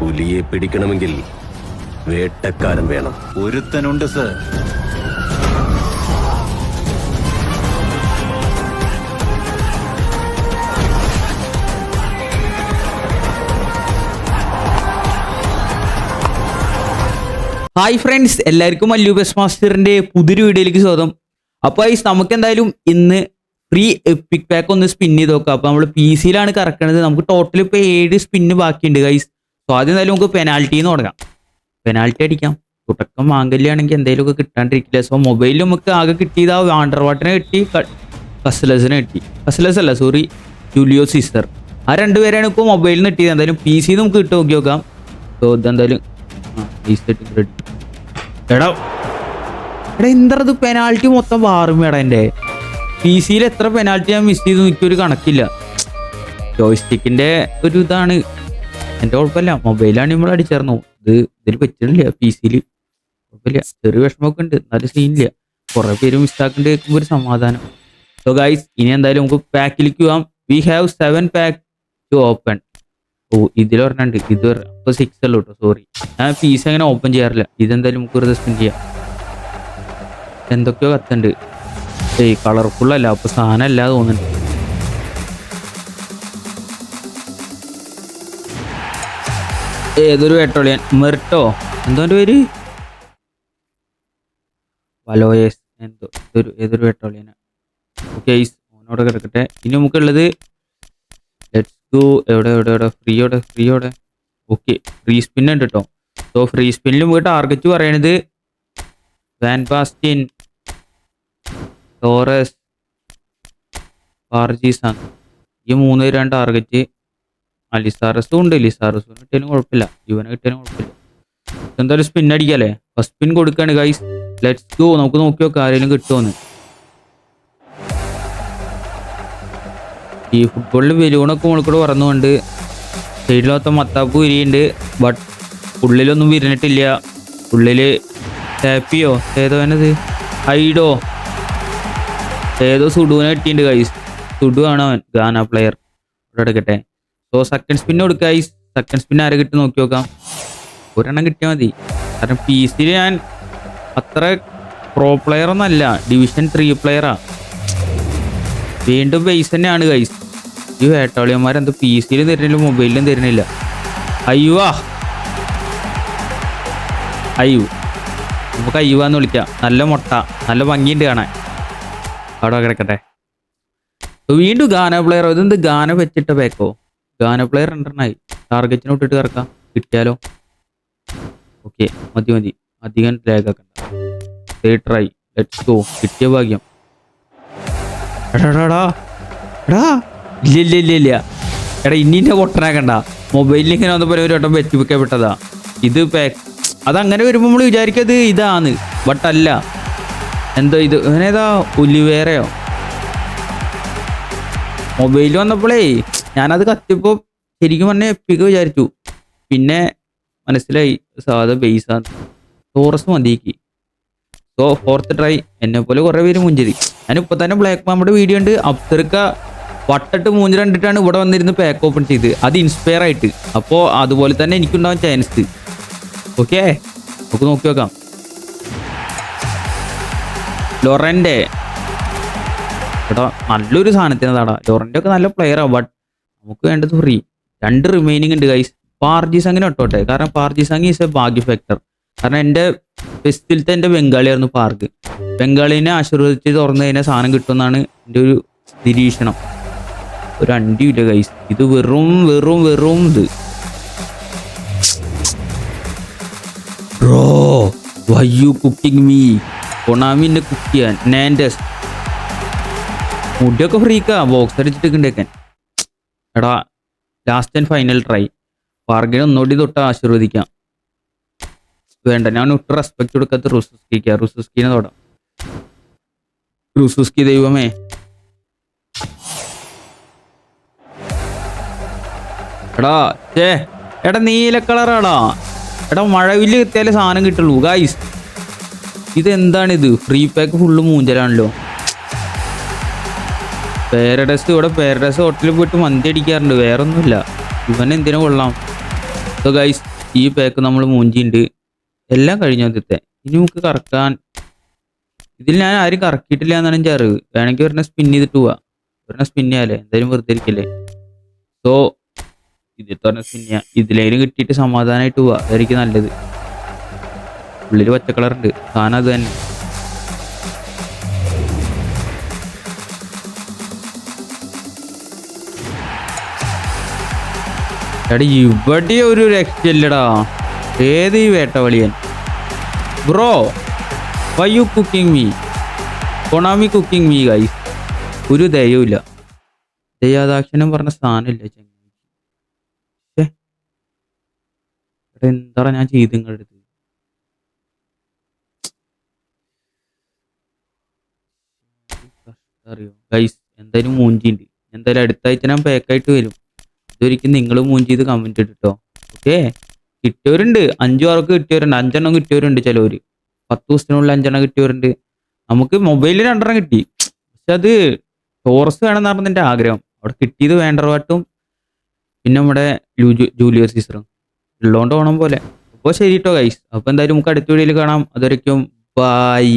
പുലിയെ പിടിക്കണമെങ്കിൽ വേട്ടക്കാരൻ വേണം. ഒരുത്തനുണ്ട് sir. Hi friends എല്ലാവർക്കും അല്ലു ബസ് മാസ്റ്ററിന്റെ പുതിയൊരു വീഡിയോയിലേക്ക് സ്വാഗതം. അപ്പോൾ ഈ നമുക്ക് എന്തായാലും ഇന്ന് ഫ്രീ പിക് പാക്ക് ഒന്ന് സ്പിൻ ചെയ്ത് നോക്കാം. അപ്പോൾ നമ്മൾ പി സിയിലാണ് കറക്കണത്. നമുക്ക് ടോട്ടൽ ഇപ്പോൾ ഏഴ് സ്പിന്ന് ബാക്കിയുണ്ട് ഗൈസ് സോ ആദ്യം എന്തായാലും നമുക്ക് പെനാൽറ്റിന്ന് തുടങ്ങാം. പെനാൽറ്റി അടിക്കാം. തുടക്കം മാങ്കല്യാണെങ്കിൽ എന്തെങ്കിലുമൊക്കെ കിട്ടാണ്ടിരിക്കില്ല? സോ മൊബൈലിൽ നമുക്ക് ആകെ കിട്ടിയത് ആ വാണ്ടർ വാട്ടിനെ കിട്ടി കസ്ലസിനെ കിട്ടി. കസ്ലസ് അല്ല സോറി ജൂലിയോ സിസ്റ്റർ ആ രണ്ടുപേരാണ് ഇപ്പോൾ മൊബൈലിൽ നിന്ന് കിട്ടിയത്. എന്തായാലും പി സി നമുക്ക് കിട്ടി. നോക്കി നോക്കാം. സോ ഇതെന്തായാലും എടാ എടാ എന്തത് പെനാൽറ്റി മൊത്തം വാറും എടാ എന്റെ. പി സിയിൽ എത്ര പെനാൽറ്റി ഞാൻ മിസ് ചെയ്തു എനിക്കൊരു കണക്കില്ല. ജോയ്സ്റ്റിക്കിന്റെ ഒരു ഇതാണ്. എന്റെ കുഴപ്പമില്ല. മൊബൈലാണ് നമ്മൾ അടിച്ചേർന്നു. ഇത് ഇതിൽ പറ്റുന്നില്ല പി സിയിൽ കുഴപ്പമില്ല. ചെറിയ വിഷമമൊക്കെ ഉണ്ട് എന്നാലും സീനില്ല കുറെ പേര് മിസ്സാക്കേണ്ടി കേൾക്കുമ്പോൾ ഒരു സമാധാനം. സോ ഗൈസ് ഇനി എന്തായാലും നമുക്ക് പാക്കിലേക്ക് പോവാം. We have seven pack to open oh ഇതിൽ പറഞ്ഞുണ്ട് ഇത് ഇപ്പൊ സിക്സ് അല്ലോ കേട്ടോ സോറി ഞാൻ ഫീസ് അങ്ങനെ ഓപ്പൺ ചെയ്യാറില്ല. ഇതെന്തായാലും നമുക്ക് വെറുതെ സ്പെൻഡ് ചെയ്യാം. എന്തൊക്കെയോ കത്തുണ്ട്. ഏയ് കളർഫുൾ അല്ല. അപ്പൊ സാധനം അല്ല തോന്നുന്നുണ്ട്. ഏതൊരു പെട്രോളിയൻ മെർട്ടോ? എന്തോ എന്റെ പേര്? വലോയേസ്. എന്തോ ഏതൊരു ഏതൊരു പെട്രോളിയനാ ഓക്കെ ഓനോടെ കിടക്കട്ടെ. ഇനി നമുക്കുള്ളത് ലെറ്റ്സ് ഗോ എവിടെ എവിടെ എവിടെ? ഫ്രീ എവിടെ? ഫ്രീ എവിടെ? ഓക്കെ ഫ്രീ സ്പിൻ ഉണ്ട് കേട്ടോ സോ ഫ്രീ സ്പിന്നിൽ നമുക്ക് ടാർഗറ്റ് പറയണത് വാൻ ബാസ്റ്റിൻ ടോറസ് പാർജീസാണ് ഈ മൂന്ന് പേരാണ് ടാർഗറ്റ് ആ ലിസാറസും ഉണ്ട് ലിസാറസും കിട്ടിയാലും കുഴപ്പമില്ല. ഇവനെ കിട്ടിയാലും കുഴപ്പമില്ല. എന്തായാലും സ്പിൻ അടിക്കാല്ലേ? ഫസ്റ്റ് സ്പിൻ കൊടുക്കാണ് ഗൈസ് ലെറ്റ്സ് ഗോ നമുക്ക് നോക്കി നോക്കാം ആരെങ്കിലും കിട്ടുമെന്ന് ഈ ഫുട്ബോളിൽ ബലൂണൊക്കെ മുകളിൽ പറന്നുകൊണ്ട് സൈഡിലൊത്ത മത്താപ്പ് വിരിയുണ്ട് ബട്ട് ഉള്ളിലൊന്നും വിരിഞ്ഞിട്ടില്ല. ഉള്ളിൽ ടാപ്പിയോ ഏതോ എന്നത് ഐഡോ. ഏതോ സുഡുവിനെ കിട്ടിയിട്ടുണ്ട് ഗൈസ് സുഡു ആണ് അവൻ ഗാന പ്ലെയർ ഇവിടെ എടുക്കട്ടെ. സോ സെക്കൻഡ് സ്പിൻ കൊടുക്കുക ഈ സെക്കൻഡ് സ്പിൻ ആരെ കിട്ടി നോക്കി നോക്കാം. ഒരെണ്ണം കിട്ടിയാൽ മതി. കാരണം പി സിയിൽ ഞാൻ അത്ര പ്രോ പ്ലെയർ ഒന്നല്ല ഡിവിഷൻ ത്രീ പ്ലെയറാ വീണ്ടും ബേസ് തന്നെയാണ് ഗൈസ് ഈ വേട്ടാളിയന്മാരെന്ത് പി സിയിലും തരുന്നില്ല മൊബൈലിലും തരുന്നില്ല. അയ്യുവാ അയ്യു. നമുക്ക് അയ്യുവാന്ന് വിളിക്കാം. നല്ല മുട്ട. നല്ല ഭംഗിയുണ്ട് കാണാൻ. അവിടെ കിടക്കട്ടെ. വീണ്ടും ഗാന പ്ലെയർ ഇതെന്ത് ഗാന വെച്ചിട്ട് ബാക്കോ ഗാന പ്ലെയർ രണ്ടെണ്ണായി ടാർഗറ്റിനെ വിട്ടിട്ട് കിടക്കാം കിട്ടിയാലോ? ഓക്കെ മതി മതി. അധികം ലാഗ് ആക്കണ്ട. ട്രൈ ലെറ്റ്സ് ഗോ കിട്ടിയ ഭാഗ്യം. എടാ ഇല്ല ഇല്ല ഇല്ല ഇല്ല. എടാ ഇന്നിന്റെ പൊട്ടനാക്കണ്ട മൊബൈലിൽ ഇങ്ങനെ വന്നപ്പോൾ ഒരു വട്ടം വെച്ച് വെക്കാൻ വിട്ടതാ ഇത് പാക്ക് അതങ്ങനെ വരുമ്പോൾ നമ്മൾ വിചാരിക്കത് ഇതാണ് ബട്ട് അല്ല. എന്തോ ഇത്? അങ്ങനെ ഇവനേതാ ഉലിവേറയോ മൊബൈലിൽ വന്നപ്പോഴേ ഞാനത് കത്തിയപ്പോൾ ശരിക്കും പറഞ്ഞ എപ്പിക്ക് വിചാരിച്ചു. പിന്നെ മനസ്സിലായി സാധാ ബേസാണ് ടോറസ് മതിക്ക്. സോ ഫോർത്ത് ട്രൈ എന്നെ പോലെ കുറെ പേര് മുഞ്ചരി ഞാൻ ഇപ്പൊ തന്നെ ബ്ലാക്ക് മാമയുടെ വീഡിയോ ഉണ്ട് അപ്സർക്ക വട്ടിട്ട് മൂഞ്ച് കണ്ടിട്ടാണ് ഇവിടെ വന്നിരുന്ന് പാക്ക് ഓപ്പൺ ചെയ്ത്. അത് ഇൻസ്പയർ ആയിട്ട്. അപ്പോ അതുപോലെ തന്നെ എനിക്കുണ്ടാവാൻ ചാൻസ് ഓക്കെ നമുക്ക് നോക്കി നോക്കാം. ലൊറന്റെ നല്ലൊരു സാധനത്തിനതാടാ. ലൊറന്റെ ഒക്കെ നല്ല പ്ലെയറാ ബട്ട് നമുക്ക് വേണ്ടത് ഫ്രീ രണ്ട് റിമൈനിങ് ഉണ്ട് ഗൈസ് പാർജി സംഗിനെ ഒട്ടോട്ടെ. കാരണം പാർജി സംഗ് ഈസ് എ ഭാഗ്യ ഫാക്ടർ കാരണം എന്റെ ഫെസ്റ്റിലത്തെ എന്റെ ബംഗാളിയായിരുന്നു പാർക്ക് ബംഗാളിനെ ആശീർവദിച്ച് തുറന്നു കഴിഞ്ഞാൽ സാധനം കിട്ടുമെന്നാണ് എന്റെ ഒരു നിരീക്ഷണം. ഒരു അണ്ടിയില്ല ഗൈസ് ഇത് വെറും വെറും വെറും ഇത്. Bro why you cooking me കൊണാമി എന്നെ കുക്ക് ചെയ്യാൻ നാൻഡസ് മുടിയൊക്കെ ഫ്രീക്കാ ബോക്സ് അടിച്ചിട്ടേക്കണ്ടേക്കാൻ എടാ ലാസ്റ്റ് ആൻഡ് ഫൈനൽ ട്രൈ വാർഗിനെ ഒന്നുകൂടി തൊട്ട് ആശീർവദിക്കാം. വേണ്ട ഞാൻ ഒട്ടും റെസ്പെക്ട് കൊടുക്കാത്ത റുസുസ്കിക്ക. റുസുസ്കിനെ തൊടാം. റുസുസ്കി ദൈവമേ. എടാ ചേ എടാ നീല കളറാടാ. എടാ മഴവില്ല് കിട്ടിയാലേ സാധനം കിട്ടുള്ളൂ. ഗായ്സ് ഇതെന്താണിത്? ഫ്രീ പാക്ക് ഫുള്ള് മൂഞ്ചലാണല്ലോ പാരഡൈസ് ഇവിടെ പാരഡൈസ് ഹോട്ടലിൽ പോയിട്ട് മന്തി അടിക്കാറുണ്ട്. വേറെ ഒന്നുമില്ല ഇവൻ എന്തിനു കൊള്ളാം? സോ ഗൈസ് ഈ പാക്ക് നമ്മൾ മൂഞ്ചിണ്ട്. എല്ലാം കഴിഞ്ഞു ആദ്യത്തെ. ഇനി നമുക്ക് കറക്കാൻ ഇതിൽ ഞാൻ ആരും കറക്കിയിട്ടില്ല എന്നാണ് എന്റെ അറിവ്. വേണമെങ്കിൽ ഒരെണ്ണം സ്പിൻ ചെയ്തിട്ട് പോവാ. ഒരെണ്ണം സ്പിൻ ചെയ്യാല്ലേ എന്തായാലും വെറുതെ ഇരിക്കല്ലേ? സോ ഇതിൽ തന്നെ സ്പിൻ ചെയ്യാം. ഇതിലേലും കിട്ടിയിട്ട് സമാധാനമായിട്ട് പോവാ. അതായിരിക്കും നല്ലത്. ഉള്ളിൽ പച്ച കളർ ഉണ്ട് സാധനം അത് തന്നെ. എടാ ഇവിടെ ഒരു രക്ഷയില്ലടാ. ഏത് ഈ വേട്ടവളിയൻ? Bro why you cooking me Konami cooking me guys ഒരു ദയവുമില്ല. ദയാദാക്ഷനും പറഞ്ഞ സ്ഥാനമില്ല എന്താണ് ഞാൻ ചെയ്ത് നിങ്ങളുടെ അറിയോ? ഗൈസ് എന്തായാലും മൂഞ്ചിണ്ട് എന്തായാലും അടുത്താഴ്ച ഞാൻ പാക്കായിട്ട് വരും. ഇതൊരിക്കലും നിങ്ങൾ മൂൻ ചെയ്ത് കമന്റ് ഇട്ടോ ഓക്കെ കിട്ടിയവരുണ്ട്. അഞ്ചു പേർക്ക് കിട്ടിയവരുണ്ട്. അഞ്ചെണ്ണം കിട്ടിയവരുണ്ട് ചിലവര്. പത്ത് ദിവസത്തിനുള്ളിൽ അഞ്ചെണ്ണം കിട്ടിയവരുണ്ട്. നമുക്ക് മൊബൈലിൽ രണ്ടെണ്ണം കിട്ടി. പക്ഷെ അത് ടോറസ് വേണമെന്നായിരുന്നു എന്റെ ആഗ്രഹം. അവിടെ കിട്ടിയത് വേണ്ടർവാട്ടും പിന്നെ നമ്മുടെ ജൂലിയസ് സീസറും ഉള്ളതുകൊണ്ട് ഓണം പോലെ. അപ്പോൾ ശരി കേട്ടോ ഗൈസ് അപ്പോൾ എന്തായാലും നമുക്ക് അടുത്ത വീഡിയോയിൽ കാണാം. അതുവരയ്ക്കും ബായ്